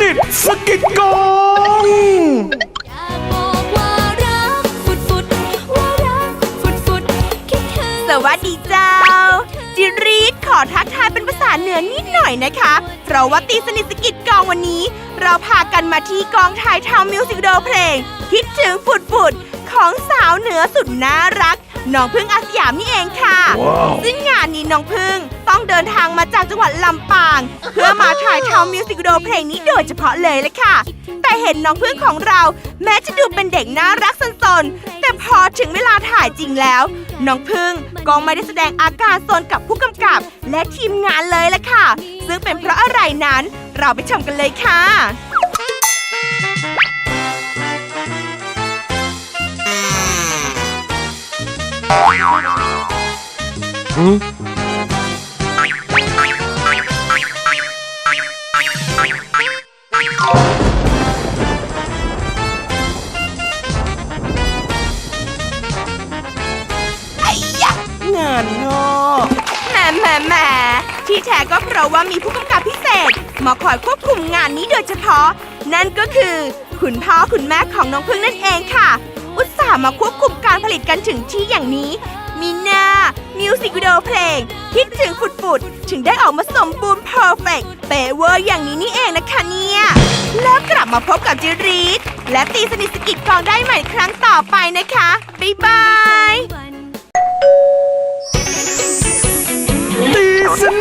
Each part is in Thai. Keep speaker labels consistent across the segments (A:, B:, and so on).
A: นิทสกิดกอง
B: อยากบอกว่ารักฟุดฟุดว่ารักฟุดฟุดคิดถึง
C: สวัสดีเจ้า จิรีดขอทักทายเป็นภาษาเหนือนิดหน่อยนะคะ เพราะว่าตีสนิทสกิจกองวันนี้ เราพากันมาที่กองถ่ายทำมิวสิกวิดีโอเพลง คิดถึงฝุดฝุดของสาวเหนือสุดน่ารัก น้องพึ่งอาสยามนี่เองค่ะ ซึ่งงานนี้น้องพึ่ง ต้องเดินทางมาจากจังหวัดลำปาง เพื่อมาถ่ายทำมิวสิกวิดีโอเพลงนี้โดยเฉพาะเลยเลยค่ะ แต่เห็นน้องพึ่งของเราแม้จะดูเป็นเด็กน่ารักสนๆแต่พอถึงเวลาถ่ายจริงแล้ว น้องพึ่งก็ไม่ได้แสดงอาการโซนกับผู้กำกับ และทีมงานเลยละค่ะ ซึ่งเป็นเพราะอะไรนั้น เราไปชมกันเลยค่ะ งานงอกแหมแหมแหมที่แท้ก็เพราะว่ามีผู้กำกับพิเศษมาคอยควบคุมงานนี้โดยเฉพาะ นั่นก็คือ คุณพ่อคุณแม่ของน้องพึ่งนั่นเองค่ะ อุตส่าห์มาควบคุมการผลิตกันถึงที่อย่างนี้มีหน้ามิวสิกวิดีโอเพลง คิดถึงฝุดฝุดๆถึงได้ออกมาสมบูรณ์เพอร์เฟกเป๊ะเวอร์อย่างนี้นี่เองนะคะเนี่ยแล้วกลับมาพบกับจิรีดและตีสนิทสกิจกองได้ใหม่ครั้งต่อไปนะคะ บ๊ายบาย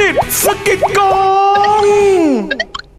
A: ตีสนิทสกิดกอง